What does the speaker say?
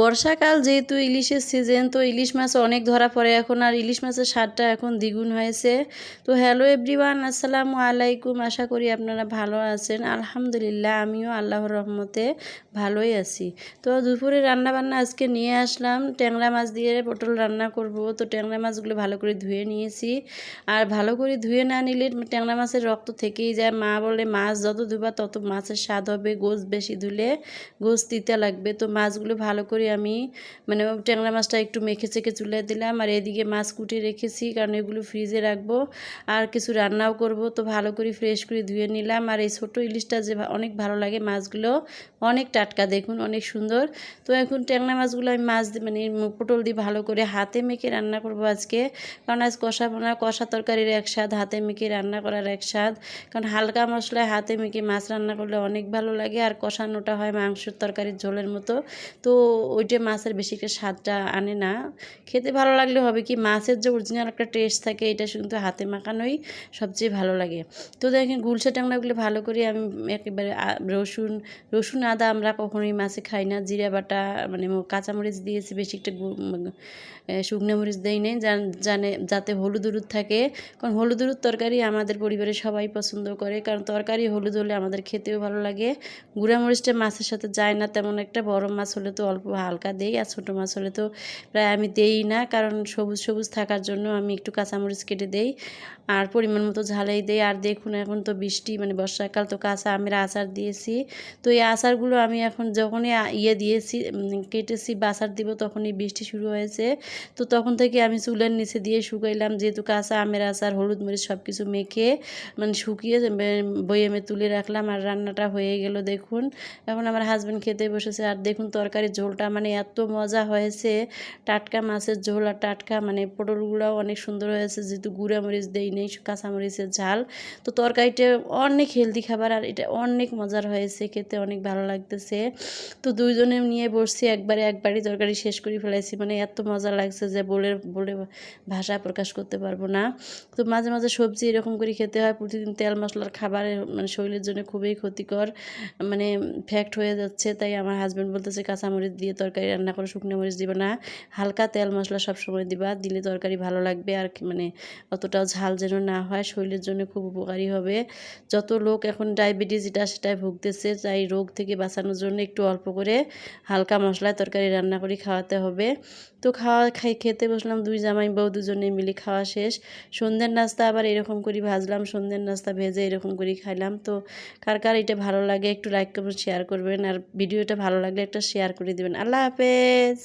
বর্ষাকাল যেহেতু ইলিশের সিজন, তো ইলিশ মাছ অনেক ধরা পড়ে। এখন আর ইলিশ মাছের স্বাদটা এখন দ্বিগুণ হয়েছে। তো হ্যালো এভরিওয়ান আসসালামু আলাইকুম। আশা করি আপনারা ভালো আছেন। আলহামদুলিল্লাহ, আমিও আল্লাহর রহমতে ভালোই আছি। তো দুপুরে রান্না বান্না আজকে নিয়ে আসলাম। ট্যাংরা মাছ দিয়ে পটল রান্না করব। তো ট্যাংরা মাছগুলো ভালো করে ধুয়ে নিয়েছি। আর ভালো করে ধুয়ে না নিলে ট্যাংরা মাছের রক্ত থেকেই যায়। মা বলে, মাছ যত ধুবা তত মাছের স্বাদ হবে। গোস বেশি ধুলে গোস তিতা লাগবে। তো মাছগুলো ভালো করে আমি মানে ট্যাংরা মাছটা একটু মেখে চেখে চুলে দিলাম আর এদিকে মাছ কুটে রেখেছি, কারণ এগুলো ফ্রিজে রাখব। আর কিছু রান্নাও করব, তো ভালো করে ফ্রেশ করে ধুয়ে নিলাম। আর এই ছোটো ইলিশটা যে অনেক ভালো লাগে মাছগুলো, অনেক টাটকা দেখুন, অনেক সুন্দর। তো এখন ট্যাংরা মাছগুলো আমি মাছ মানে পটল দিয়ে ভালো করে হাতে মেখে রান্না করব আজকে। কারণ আজ কষা বোনা কষা তরকারির এক স্বাদ, হাতে মেখে রান্না করার এক স্বাদ। কারণ হালকা মশলায় হাতে মেখে মাছ রান্না করলে অনেক ভালো লাগে, আর কষানোটা হয় মাংসের তরকারির ঝোলের মতো। তো ওইটা মাছের বেশি একটা স্বাদটা আনে না। খেতে ভালো লাগলে হবে কি, মাছের যে অরিজিনাল একটা টেস্ট থাকে, এটা কিন্তু হাতে মাখানোই সবচেয়ে ভালো লাগে। তো দেখেন গুলশা ট্যাংরাগুলো ভালো করে আমি একেবারে রসুন রসুন আদা আমরা কখনোই মাছে খাই না। জিরা বাটা মানে কাঁচামরিচ দিয়েছি, বেশি একটা শুকনো মরিচ দেই নেই। জানে, যাতে হলুদ হলুদ থাকে। কারণ হলুদ হলুদ তরকারি আমাদের পরিবারে সবাই পছন্দ করে। কারণ তরকারি হলুদ হলে আমাদের খেতেও ভালো লাগে। গুঁড়া মরিচটা মাছের সাথে যায় না, তেমন একটা বড় মাছ হলে তো অল্প হালকা দেই আর ছোটো মাছ হলে তো প্রায় আমি দেই না। কারণ সবুজ সবুজ থাকার জন্য আমি একটু কাঁচামরিচ কেটে দেই আর পরিমাণ মতো ঝালাই দেই। আর দেখুন, এখন তো বৃষ্টি মানে বর্ষাকাল, তো কাঁচা আমের আচার দিয়েছি। তো এই আচারগুলো আমি এখন যখনই ইয়ে দিয়েছি কেটেছি বাসার দিব, তখনই বৃষ্টি শুরু হয়েছে। তো তখন থেকে আমি চুলের নিচে দিয়ে শুকাইলাম। যেহেতু কাঁচা আমের আচার, হলুদ মরিচ সব কিছু মেখে মানে শুকিয়ে বয়েমে তুলে রাখলাম। আর রান্নাটা হয়ে গেল, দেখুন। এখন আমার হাজব্যান্ড খেতে বসেছে। আর দেখুন, তরকারির ঝোলটা মানে এত মজা হয়েছে। টাটকা মাছের ঝোল আর টাটকা মানে পটলগুলোও অনেক সুন্দর হয়েছে। যেহেতু গুঁড়া মরিচ দেই নেই, কাঁচামরিচের ঝাল। তো তরকারিটা অনেক হেলদি খাবার আর এটা অনেক মজার হয়েছে, খেতে অনেক ভালো লাগতেছে। তো দুইজনে নিয়ে বসছি, একবারে একবারই তরকারি শেষ করে ফেলাইছি। মানে এত মজা লাগছে যে বলে বলে ভাষা প্রকাশ করতে পারব না। তো মাঝে মাঝে সবজি এরকম করে খেতে হয়। প্রতিদিন তেল মশলার খাবার মানে শরীরের জন্য খুবই ক্ষতিকর মানে ফ্যাক্ট হয়ে যাচ্ছে। তাই আমার হাজব্যান্ড বলতেছে, কাঁচামরিচ দিয়ে তরকারি রান্না করে, শুকনো মরিচ দিবা না। হালকা তেল মশলা সবসময় দিবা, দিলে তরকারি ভালো লাগবে আর মানে অতটাও ঝাল যেন না হয়, শরীরের জন্য খুব উপকারী হবে। যত লোক এখন ডায়াবেটিস, এটা সেটাই ভুগতেছে, তাই রোগ থেকে বাঁচানোর জন্য একটু অল্প করে হালকা মশলায় তরকারি রান্না করে খাওয়াতে হবে। তো খাওয়া খাই, খেতে বসলাম, দুই জামাই বউ দুজনে মিলে খাওয়া শেষ। সন্ধ্যের নাস্তা আবার এরকম করে ভাজলাম, সন্ধ্যের নাস্তা ভেজে এরকম করে খাইলাম। তো কার কার এটা ভালো লাগে একটু লাইক করবেন শেয়ার করবেন। আর ভিডিওটা ভালো লাগলে একটা শেয়ার করে দেবেন। আল্লাহ হাফেজ